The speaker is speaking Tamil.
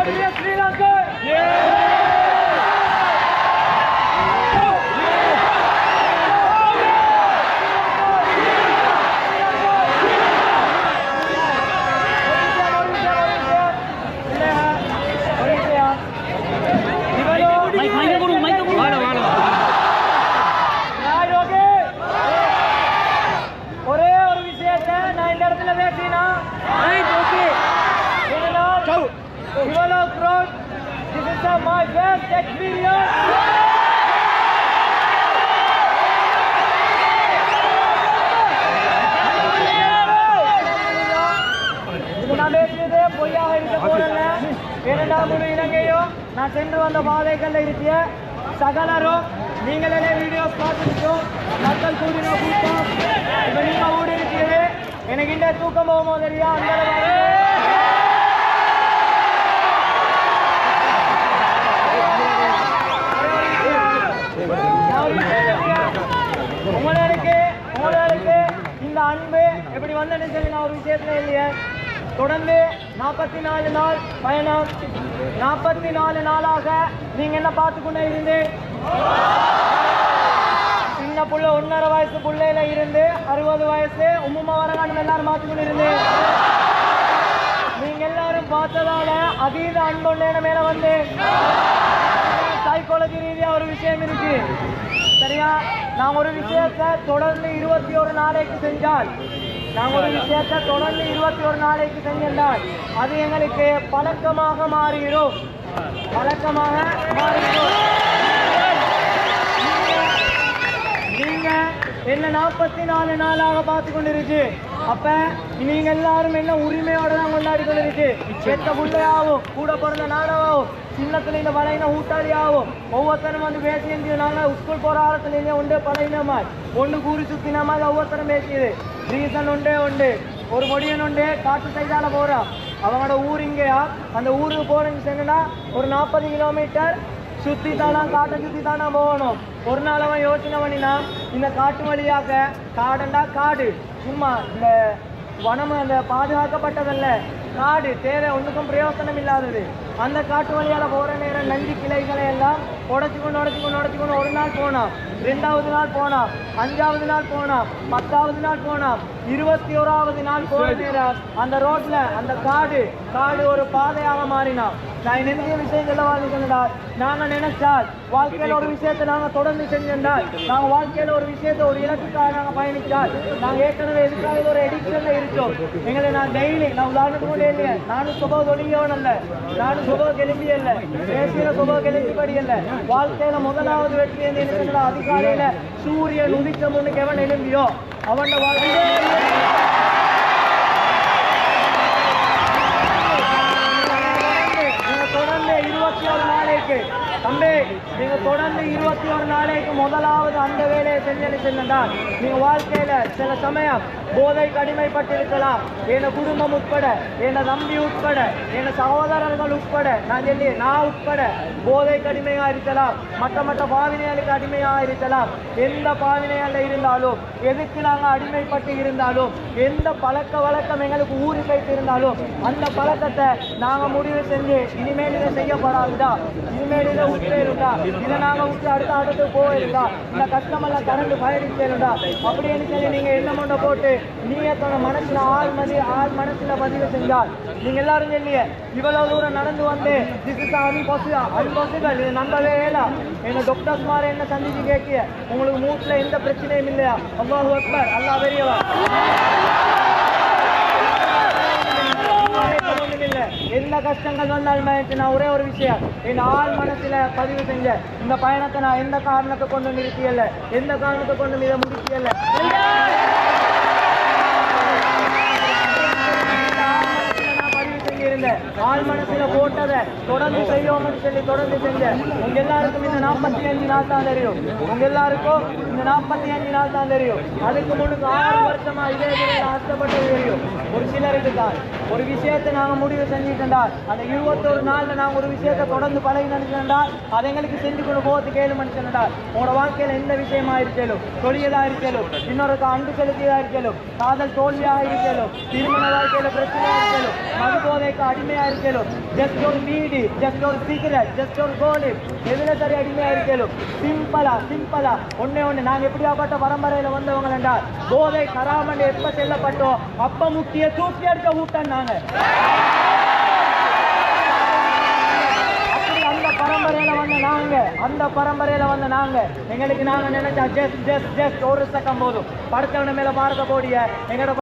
ஒரே திஸ் இஸ் மை எக்ஸ்பீரியன்ஸ் இது நான் பேசியது பொய்யாக இருக்க போறேங்க. இரண்டாம் முழு இலங்கையோ நான் சென்று வந்த பாதைகள்ல இருக்கிய சகலரும் நீங்களே வீடியோஸ் பார்த்துருக்கோம். மக்கள் கூடின கூட்டம். இப்ப நீங்க ஊடி இருக்கிறது. எனக்கு இந்த தூக்கம் போகுமோ தெரியா அந்த அளவு உங்களுக்கு உங்களுக்கு இந்த அன்பு எப்படி வந்தேன்னு சொல்லி ஒரு விஷயத்துல இல்லையே. தொடர்ந்து நாற்பத்தி நாலு நாள் பயணம். நாற்பத்தி நாலு நாளாக நீங்க என்ன பார்த்துக்கொண்டே இருந்து? சின்ன புள்ள ஒன்னரை வயசு பிள்ளையில இருந்து அறுபது வயசு உம்முமா வரகான்னு எல்லாரும் பார்த்துக்கொண்டு இருந்தேன் இருந்து. நீங்க எல்லாரும் பார்த்ததால அதீத அன்பொன்னு மேல வந்து. சைக்காலஜி ரீதியா ஒரு விஷயம் இருக்கு. சரியா? நான் ஒரு விஷயத்தை தொடர்ந்து இருபத்தி ஒரு நாளைக்கு செஞ்சால் நாங்கள் ஒரு விஷயத்தை தொடர்ந்து இருபத்தி ஒரு நாளைக்கு செஞ்சிருந்தால் அது எங்களுக்கு பழக்கமாக மாறிடும் பழக்கமாக மாறிடும் நீங்க என்ன நாற்பத்தி நாலு நாளாக பார்த்து கொண்டிருக்கு அப்ப நீங்க எல்லாரும் என்ன உரிமையோட தான் கொண்டாடி கொண்டிருக்கு. செத்த புள்ளையாவும் கூட பிறந்த நானாவும் சின்னத்துல இந்த பழையின ஊட்டாளி ஆகும் ஒவ்வொருத்தரும் வந்து பேசி இருந்து நாங்க ஸ்கூல் போற ஆரத்துல உண்டு பழையினமா ஒன்று கூறி சுத்தின மாதிரி ஒவ்வொருத்தரும் பேசியது. ரீசன் உண்டே உண்டு. ஒரு மொழியன் உண்டு காட்டு சைடால போறான் அவங்களோட ஊர் இங்கேயா? அந்த ஊருக்கு போறேன்னு சொன்னா ஒரு நாற்பது கிலோமீட்டர் சுத்தி தானா காட்டை சுத்தி தானா போகணும். ஒரு நாள் அவன் யோசனை பண்ணினா இந்த காட்டு வழியாக காடண்டா காடு. சும்மா இந்த வனம் அந்த பாதுகாக்கப்பட்டதல்ல. காடு தேவை ஒன்றுக்கும் பிரயோசனம் இல்லாதது. அந்த காட்டு வழியால் போகிற நேரம் நந்தி கிளைகளை எல்லாம் உடச்சிக்கொண்டு கொண்டு உடச்சு கொண்டு கொண்டு ஒரு நாள் போனான் ரெண்டாவது நாள் போனால் அஞ்சாவது நாள் போனான் பத்தாவது நாள் போனான் இருபத்தி ஓராவது நாள் போற நேரம் அந்த ரோட்ல அந்த காடு காடு ஒரு பாதையாக மாறினான் நான் நினைக்கிற விஷயம் சொல்லவாது நாங்கள் நாங்க நினைச்சால் வாழ்க்கையில ஒரு விஷயத்தை நாங்க தொடர்ந்து செஞ்சிருந்தால் நாங்க வாழ்க்கையில ஒரு விஷயத்தை ஒரு இலக்குக்காக நாங்க பயணித்தால் நாங்க ஏற்கனவே எதுக்காக ஒரு எடிக்ஷன்ல இருக்கோம் எங்களை நான் டெய்லி நான் உதாரணத்துக்கு கூட இல்லையே நானும் சுப ஒளியவன் அல்ல. நானும் சுப கிளம்பி அல்ல. பேசின சுப கிளம்பிப்படி அல்ல. வாழ்க்கையில முதலாவது வெற்றி என்று அதிகாலையில சூரியன் உதிக்க முன்னுக்கு எவன் எழும்பியோ அவன் வாழ்க்கை தம்பி நீங்கள் தொடர்ந்து இருபத்தி ஒரு நாளைக்கு முதலாவது அந்த வேலையை செஞ்சு செல்லுங்கள். நீங்கள் வாழ்க்கையில் சில சமயம் போதை கடிமைப்பட்டிருக்கலாம். என் குடும்பம் உட்பட என் தம்பி உட்பட என் சகோதரர்கள் உட்பட நான் சொல்லி நான் உட்பட போதை கடுமையாக இருக்கலாம். மற்ற மற்ற பாவினைகளுக்கு அடிமையாக இருக்கலாம். எந்த பாவினையால் இருந்தாலும் எதுக்கு நாங்கள் அடிமைப்பட்டு இருந்தாலும் எந்த பழக்க வழக்கம் எங்களுக்கு ஊறி போயிட்டு இருந்தாலும் அந்த பழக்கத்தை நாங்கள் முடிவு செஞ்சு இனிமேல் இதை செய்யப்படாதுடா. இனிமேல் இதை விட்டுருடா இதை நாங்க விட்டு அடுத்த அடுத்து போயிருந்தா இந்த கஷ்டமெல்லாம் கடந்து பயணிச்சிருந்தா அப்படின்னு சொல்லி நீங்க என்ன பண்ண போட்டு நீங்க தன மனசுல ஆள் மதி ஆள் மனசுல பதிவு செஞ்சால் நீங்க எல்லாரும் சொல்லிய இவ்வளவு தூரம் நடந்து வந்து திஸ் இஸ் அன்பாசிபிள் அன்பாசிபிள் இது நம்பவே இல்லை என்ன டாக்டர்ஸ் மாதிரி என்ன சந்திச்சு கேட்கிய? உங்களுக்கு மூட்டுல எந்த பிரச்சனையும் இல்லையா? அல்லாஹு அக்பர் அல்லாஹ் பெரியவா எந்த கஷ்டங்கள் வந்தாலும் நான் ஒரே ஒரு விஷயம். என் ஆள் மனசில் பதிவு செஞ்ச இந்த பயணத்தை நான் எந்த காரணத்தை கொண்டு நிறுத்தியல்ல? எந்த காரணத்தை கொண்டு இதை முடிச்சியல்ல செஞ்சிருந்தேன் ஆள் மனசுல போட்டதை தொடர்ந்து செய்யோம்னு சொல்லி தொடர்ந்து செஞ்ச உங்க எல்லாருக்கும் இந்த நாற்பத்தி அஞ்சு நாள் தான் தெரியும். உங்க எல்லாருக்கும் இந்த நாற்பத்தி அஞ்சு நாள் தான் தெரியும். அதுக்கு முன்னுக்கு ஆறு வருஷமா இதே கஷ்டப்பட்டு தெரியும். ஒரு சிலருக்கு தான். ஒரு விஷயத்தை நாங்க முடிவு செஞ்சுட்டோம்டா அந்த இருபத்தொரு நாள்ல நாங்க ஒரு விஷயத்தை தொடர்ந்து பழகி நினைச்சோம்டா அதை எங்களுக்கு செஞ்சு கொண்டு போகிறது கேளு மனுஷன்டா உங்களோட வாழ்க்கையில எந்த விஷயமா இருக்கலும் தொழிலா இருக்கலும் இன்னொருக்கு அன்பு செலுத்தியதா இருக்கலும் காதல் தோல்வியாக இருக்கலும் திருமண வாழ்க்கையில பிரச்சனையா இருக்கலும் மது போதைக்கு அடிமையா இருக்கலும் ஜஸ்ட் ஒரு பீடி ஜஸ்ட் ஒரு சிகரெட் ஜஸ்ட் ஒரு கோலி எதுல சரி அடிமையா இருக்கலும் சிம்பிளா சிம்பிளா ஒன்னே ஒண்ணு நாங்க எப்படியாப்பட்ட பரம்பரையில வந்தவங்க என்றால் போதை கராமண்டு எப்ப செல்லப்பட்டோம் அப்ப முக்கிய தூக்கி எடுக்க ஊட்டன் நாங்க பரம்பரையில வந்த நாங்க அந்த பரம்பரையில வந்த நாங்க எங்களுக்கு நாங்க நினைச்சா ஜஸ்ட் ஜஸ்ட் ஜஸ்ட் ஒரு சக்கம் போதும் படுத்தவன மேல பார்க்க போடிய எங்களோட